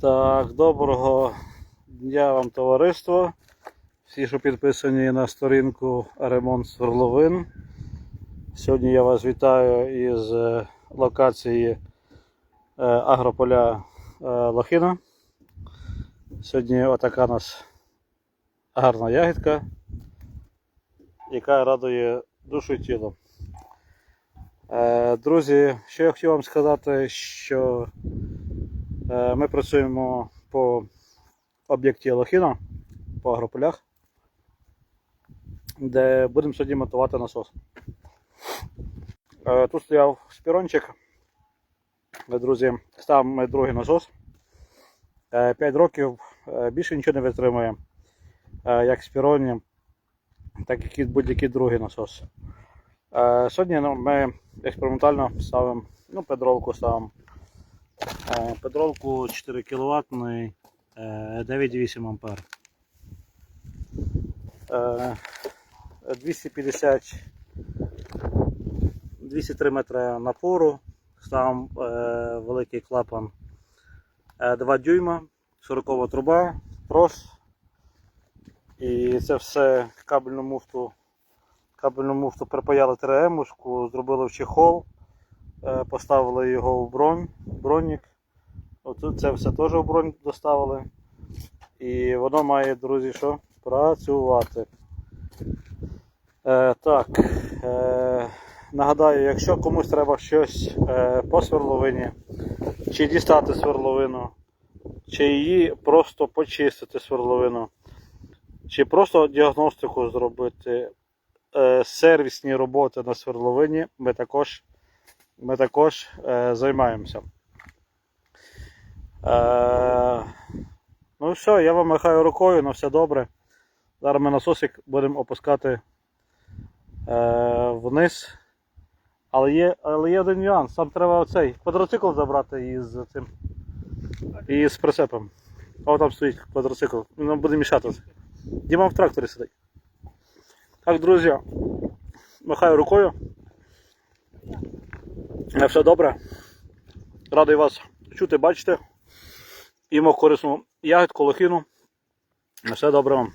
Так, доброго дня вам товариство. Всі, що підписані на сторінку Ремонт Сверловин. Сьогодні я вас вітаю із е, локації е, агрополя е, Лохина. Сьогодні отака у нас гарна ягідка, яка радує душу і тіло. Друзі, що я хотів вам сказати, що Ми працюємо по об'єкті Лохіна, по агрополях, де будемо сьогодні монтувати насос. Е, Тут стояв спірончик. Е, Друзі, ставимо другий насос. 5 років е, більше нічого не витримує, е, як спіроні, так і будь-який другий насос. Е, Сьогодні ну, ми експериментально ставимо ну, педролку ставимо. Е, Петролку 4 кВт 9,8 ампер. Е, 250 203 метри напору. Ставимо е, великий клапан е, 2 дюйма, 40 труба, трос. І це все кабельну муфту. Кабельну муфту припаяли 3 зробили в чехол, е, поставили його в бронь, бронік. Отут це все теж в бронь доставили. І воно має, друзі, що працювати. Е, так, е, нагадаю, якщо комусь треба щось е, по сверловині, чи дістати сверловину, чи її просто почистити сверловину, чи просто діагностику зробити, е, сервісні роботи на сверловині, ми також, ми також е, займаємося. Е, ну все, я вам махаю рукою, на все добре. Зараз ми насосик будемо опускати е, вниз. Але є, але є один нюанс. Там треба оцей квадроцикл забрати із цим. Із прицепом. О, там стоїть квадроцикл. Він нам буде мішати. Діма в тракторі сидить. Так, друзі, махаю рукою. На все добре. Радий вас чути, бачити. Їмо корисну ягідку, лохину. Все добре вам.